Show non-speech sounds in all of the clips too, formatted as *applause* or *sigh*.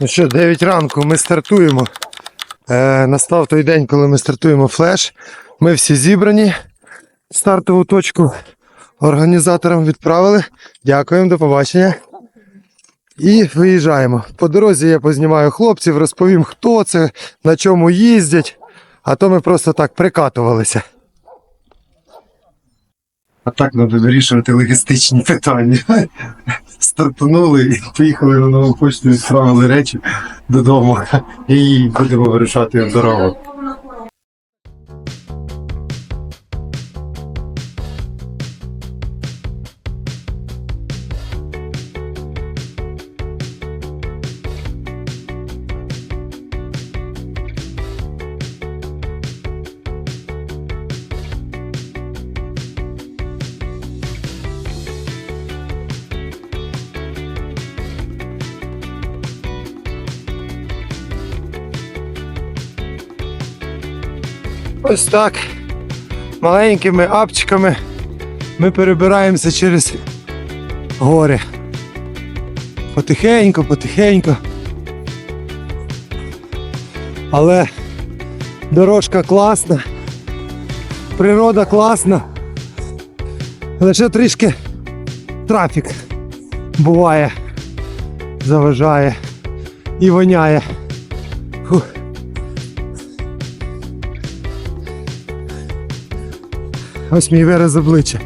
Ну що, 9 ранку ми стартуємо. Е, настав той день, коли ми стартуємо флеш. Ми всі зібрані. Стартову точку організаторам відправили. Дякуємо, до побачення. І виїжджаємо. По дорозі я познімаю хлопців, розповім, хто це, на чому їздять, а то ми просто так прикатувалися. А так треба вирішувати логістичні питання. *laughs* Стартанули і поїхали на нову почту, відправили речі додому і будемо вирішати дорогу. Ось так. Маленькими апчиками ми перебираємося через гори. Потихеньку, потихеньку. Але дорожка класна, природа класна. Лише трішки трафік буває, заважає і воняє. Фух. Ось мій вираз обличчя.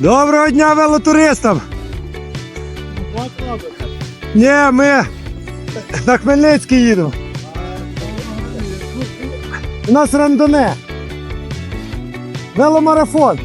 Доброго дня велотуристам! Ні, ми на Хмельницький їдемо. У нас рандоне. Веломарафон.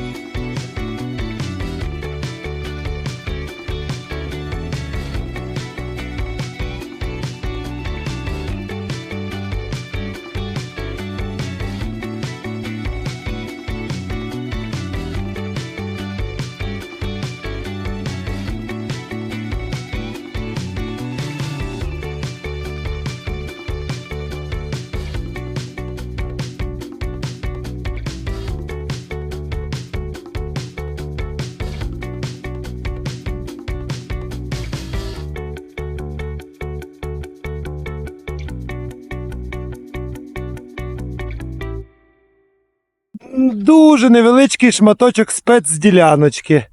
Дуже невеличкий шматочок спецділяночки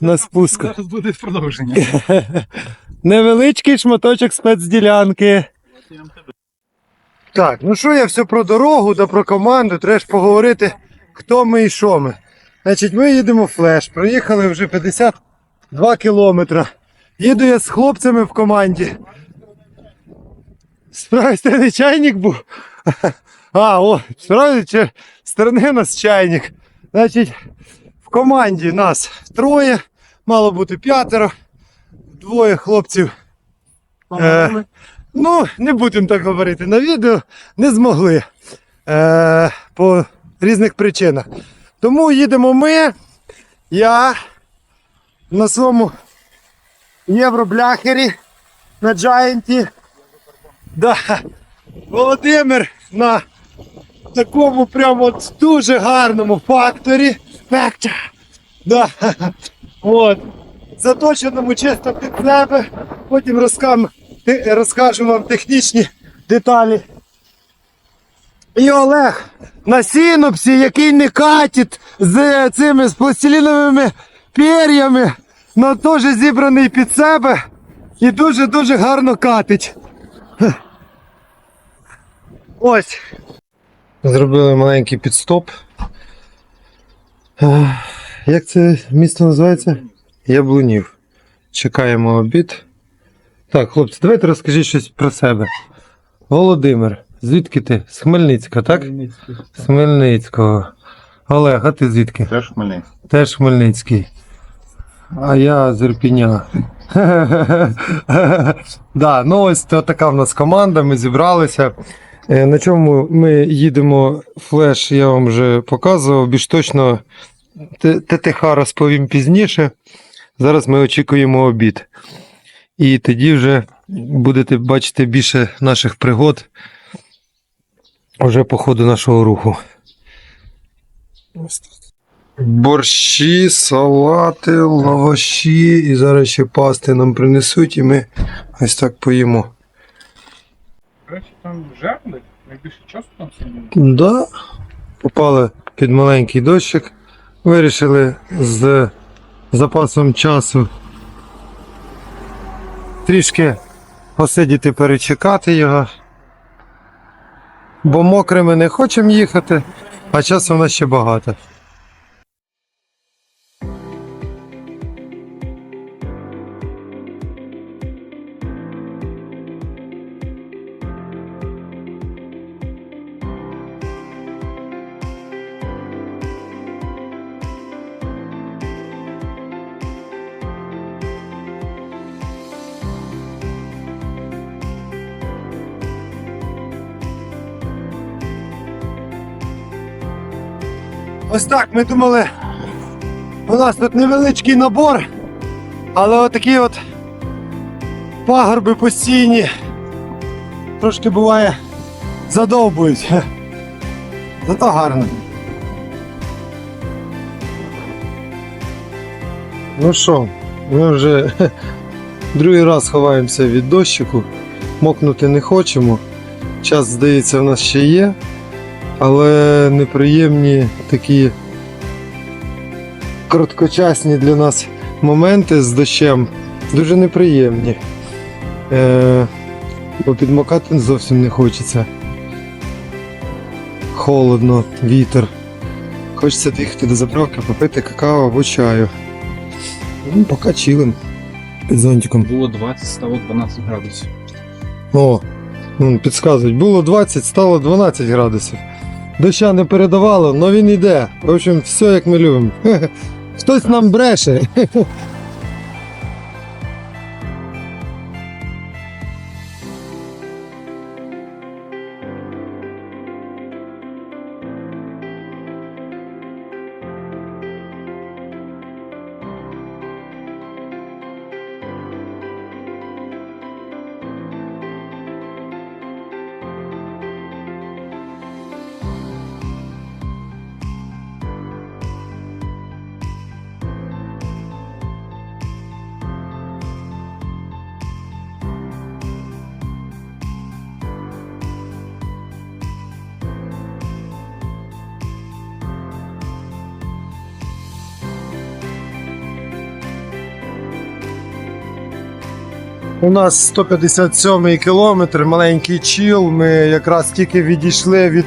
на спуску. Зараз буде продовження. *laughs* Невеличкий шматочок спецділянки. Так, ну що я все про дорогу да про команду, треба ж поговорити, хто ми і що ми. Значить, ми їдемо в флеш, проїхали вже 52 кілометри. Їду я з хлопцями в команді. Справді не чайник був. А, о, справді сторони у нас чайник. Значить, в команді нас троє, мало бути п'ятеро, двоє хлопців. Е, ну, не будемо так говорити на відео, не змогли е, по різних причинах. Тому їдемо ми, я на своєму євробляхері на Джаєнті. Да. Володимир на такому прямо от дуже гарному факторі. Фактор. Да. От. Заточеному чисто під себе. Потім розкам, розкажу вам технічні деталі. І Олег на синопсі, який не катить з цими з пластиліновими пер'ями, але теж зібраний під себе і дуже-дуже гарно катить. Ось. Зробили маленький підстоп. Як це місто називається? Яблунів. Чекаємо обід. Так, хлопці, давайте розкажіть щось про себе. Володимир, звідки ти? З Хмельницька, так? З Хмельницького. Олег, а ти звідки? Теж Хмельницький. Теж Хмельницький. А я з Ірпіня. *laughs* да, ну ось така в нас команда, ми зібралися. Е, На чому ми їдемо флеш, я вам вже показував. Більш точно ТТХ розповім пізніше. Зараз ми очікуємо обід. І тоді вже будете бачити більше наших пригод уже по ходу нашого руху. Борщі, салати, лаваші, і зараз ще пасти нам принесуть, і ми ось так поїмо. Речі, там жерли, найбільше часу там сиділи. Да, попали під маленький дощик, вирішили з запасом часу трішки посидіти, перечекати його. Бо мокрими не хочемо їхати, а часу в нас ще багато. Ось так ми думали. У нас тут невеличкий набор, але отакі от пагорби постійні. Трошки буває задовбують. Зато гарно. Ну що, ми вже другий раз ховаємося від дощику, мокнути не хочемо. Час, здається, в нас ще є але неприємні такі короткочасні для нас моменти з дощем. Дуже неприємні. Е, бо підмокати зовсім не хочеться. Холодно, вітер. Хочеться доїхати до заправки, попити какао або чаю. Ну, поки чилим під зонтиком. Було 20, стало 12 градусів. О, вон підказують, було 20, стало 12 градусів. Доща не передавало, але він йде. В общем, все як ми любимо. *laughs* Хтось нам бреше. *laughs* У нас 157 кілометр, маленький чіл. Ми якраз тільки відійшли від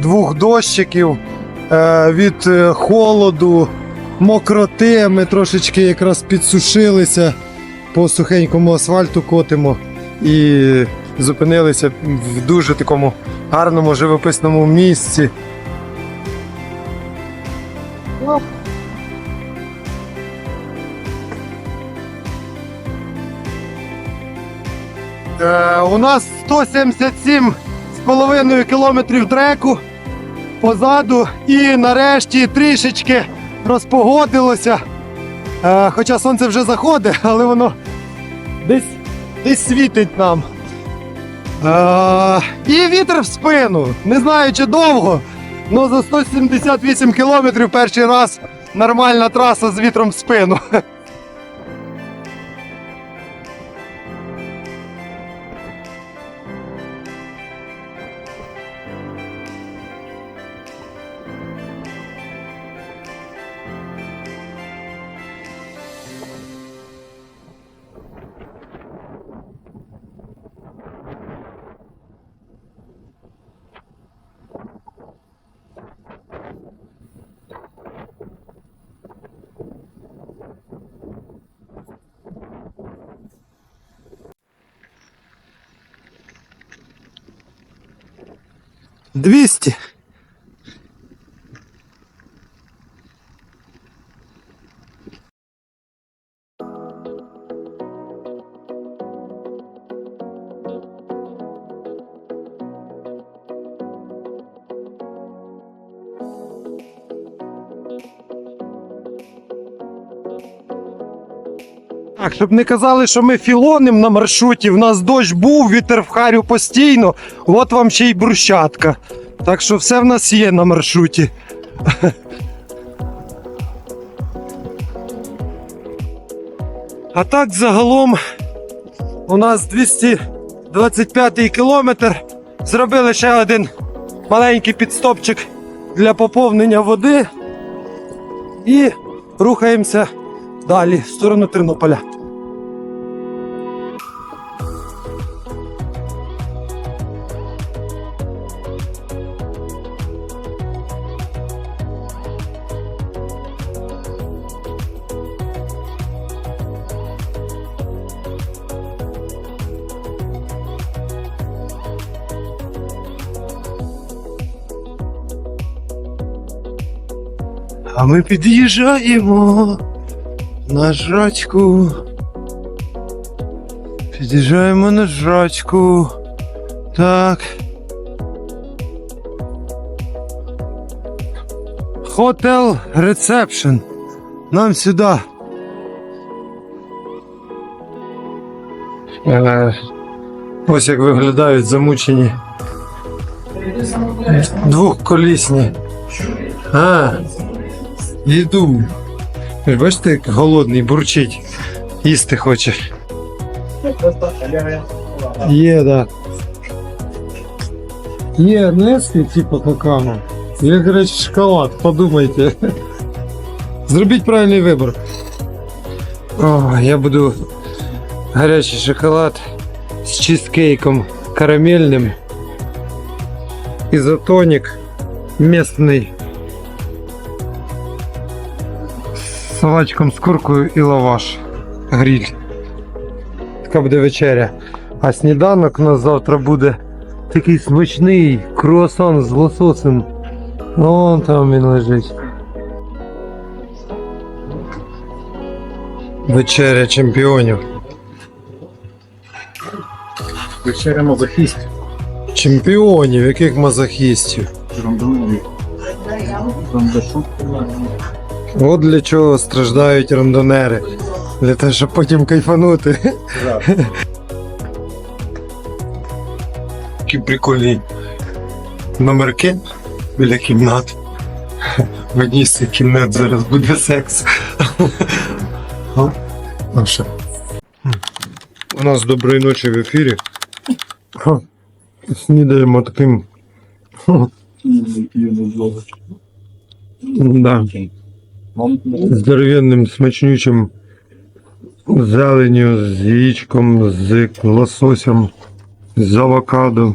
двох дощиків, е, від е, холоду, мокроти. Ми трошечки якраз підсушилися, по сухенькому асфальту котимо і зупинилися в дуже такому гарному живописному місці. Е, у нас 177 з половиною кілометрів треку позаду і нарешті трішечки розпогодилося. Е, хоча сонце вже заходить, але воно десь, десь світить нам. Е, і вітер в спину. Не знаю чи довго, але за 178 кілометрів перший раз нормальна траса з вітром в спину. *laughs* 200. Щоб не казали, що ми філоним на маршруті, в нас дощ був, вітер в харю постійно, от вам ще й брусчатка. Так що все в нас є на маршруті. А так загалом у нас 225 кілометр. Зробили ще один маленький підстопчик для поповнення води. І рухаємося далі в сторону Тернополя. А ми під'їжджаємо на жрачку. Під'їжджаємо на жрачку. Так. Хотел ресепшн. Нам сюди. Е, Ось як виглядають замучені. Двохколісні. А, їду. Ви Бачите, як голодний бурчить. Їсти хоче. Є, да. Є Нестлі, типу какао. Є, короче, шоколад, подумайте. Зробіть правильний вибір. О, я буду гарячий шоколад з чизкейком карамельним. Ізотонік місний. З салачком з куркою і лаваш. Гриль. Така буде вечеря. А сніданок у нас завтра буде такий смачний круасан з лососем. Вон там він лежить. Вечеря чемпіонів. Вечеря мазохістів. Чемпіонів, яких мазохістів. Рандомові. Рандошу. От для чого страждають рандонери. Для того, щоб потім кайфанути. Такі прикольні номерки біля кімнат. В одній з цих кімнат зараз буде секс. О, ну що? У нас доброї ночі в ефірі. Снідаємо таким. Да. Здоровенним смачнючим зеленю з яєчком, з лососем, з авокадо.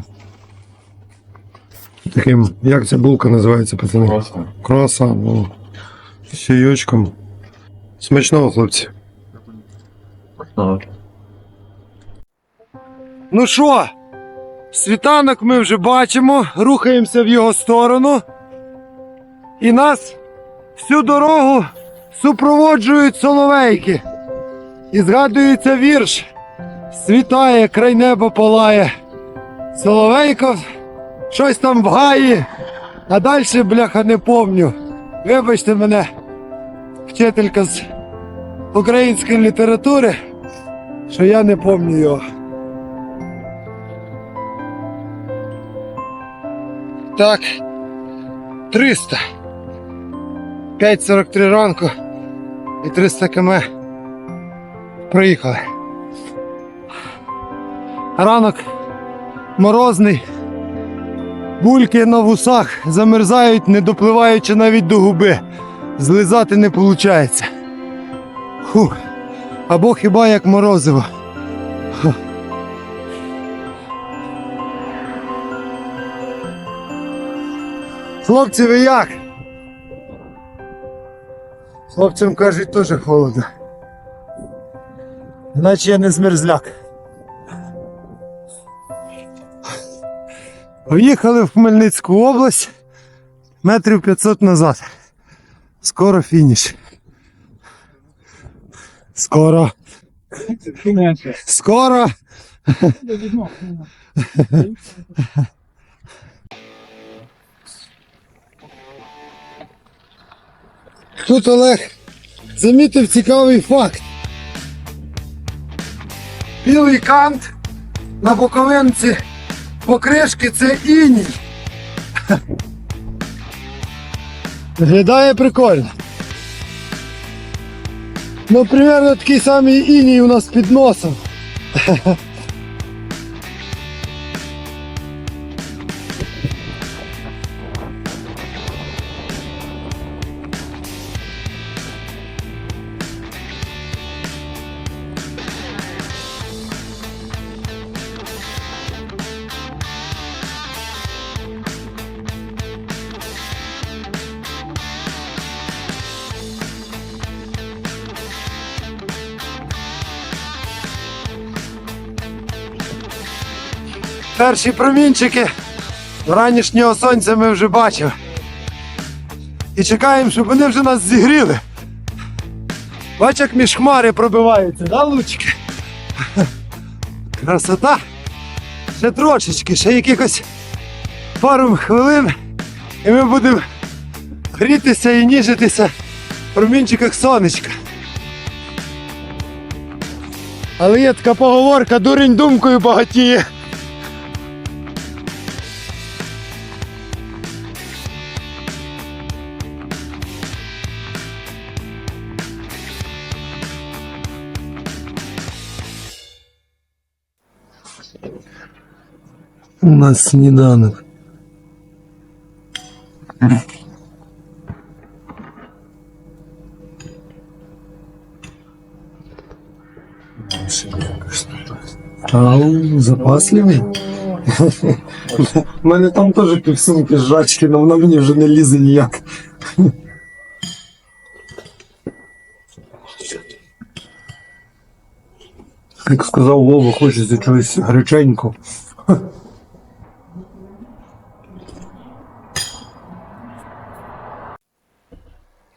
Таким, як ця булка називається, пацани? Круасан. о. З чайочком. Смачного, хлопці. Ну що, світанок ми вже бачимо, рухаємося в його сторону. І нас всю дорогу супроводжують соловейки. І згадується вірш. Світає, край неба палає. Соловейко щось там в гаї, а далі, бляха, не помню. Вибачте мене, вчителька з української літератури, що я не помню його. Так, 300. 5.43 ранку і 300 км проїхали. Ранок морозний. Бульки на вусах замерзають, не допливаючи навіть до губи. Злизати не виходить. Фух. Або хіба як морозиво. Хлопці, ви як? Хлопцям кажуть, теж холодно. Наче я не змерзляк. Поїхали в Хмельницьку область метрів 500 назад. Скоро фініш. Скоро. Скоро. *laughs* Тут Олег замітив цікавий факт. Білий кант на боковинці покришки це іній. Виглядає прикольно. Ну, примерно такий самий іній у нас під носом. *laughs* Перші промінчики ранішнього сонця ми вже бачили. І чекаємо, щоб вони вже нас зігріли. Бач, як між хмари пробиваються, да, лучки? Красота. Ще трошечки, ще якихось пару хвилин, і ми будемо грітися і ніжитися в промінчиках сонечка. Але є така поговорка, дурень думкою багатіє. нас сніданок. Ау, запасливий. У мене там теж півсумки жрачки, але вона мені вже не лізе ніяк. Як сказав Вова, хочеться чогось гаряченького.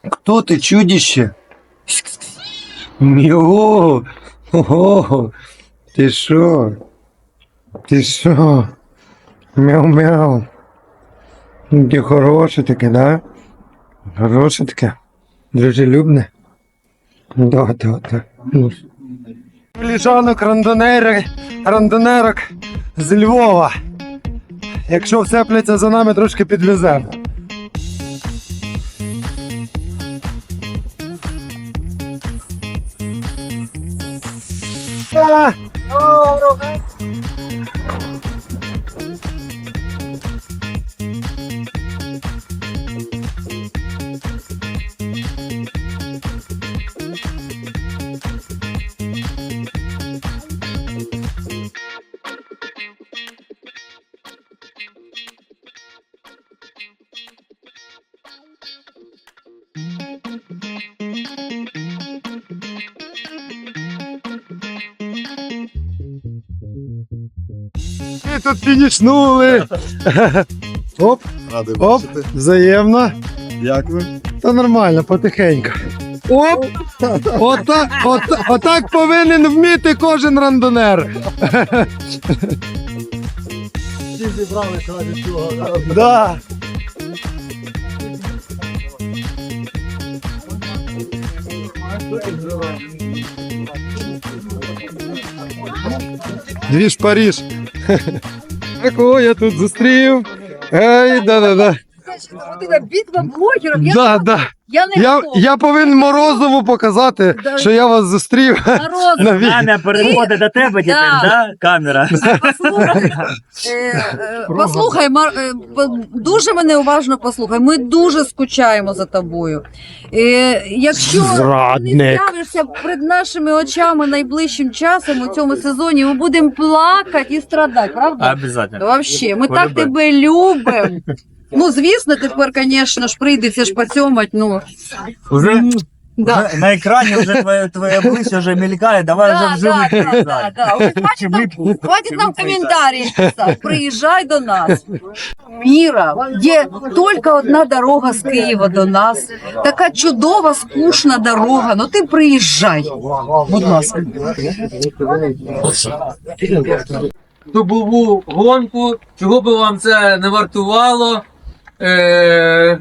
Кто ты, чудище? Йо, ого, ти що? Ти що? Мяу-мяу. Ти хороше таке, да? Хороше таке. Дружелюбне. Да, да, да. Ну. Ліжанок рандонери, рандонерок з Львова. Якщо всепляться за нами, трошки підвеземо. Ми тут фінішнули. Оп, Радий оп, бачити. взаємно. Як ви? Та нормально, потихеньку. Оп! Отак, отак, отак повинен вміти кожен рандонер. Всі зібралися раді цього. Да. Двіж Паріж. Такого я тут зустрів. Ай, да-да-да. Тебе битва блогерів, я, Да, да. я не Я, готова. я повинен Морозову показати, Да. що я вас зустрів. На ві- Камера переходить до тебе тепер, Да. да? Камера. послухай, е, е, послухай, Мар, е, по- дуже мене уважно послухай. Ми дуже скучаємо за тобою. Е, якщо ти не Зрадник. з'явишся перед нашими очами найближчим часом у цьому сезоні, ми будемо плакати і страдати, правда? Обязательно. Вообще, ми так тебе любимо. Ну, звісно, тепер, звісно ж, прийдеться ж поцьомать, ну. Уже? Да. На екрані вже твоє, твоє обличчя вже мількає, давай Да, вже да, вживу да, да, да. Ось *laughs* Хватить нам, коментарі писати. Приїжджай до нас. Міра, є тільки одна дорога з Києва до нас. Така чудова, скучна дорога. Ну ти приїжджай. Будь ласка. добову гонку, чого би вам це не вартувало. Е...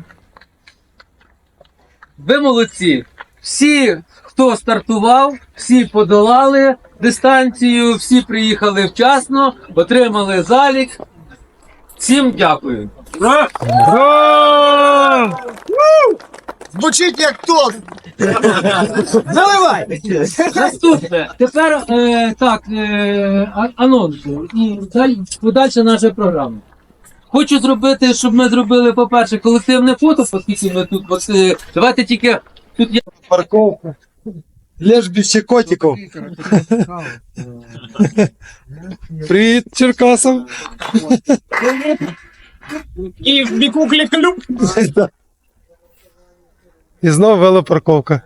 Ви молодці. Всі, хто стартував, всі подолали дистанцію, всі приїхали вчасно, отримали залік. Всім дякую. Звучить як тост. *laughs* Наступне. Тепер е, так, е, а- анонс. І далі подальша наша програма. Хочу зробити, щоб ми зробили, по-перше, колективне фото, оскільки ми тут. от, е, давайте тільки тут є Парковка. Лежбище котиков. Привіт, Черкасов. І в біку клюк *laughs* І знову велопарковка.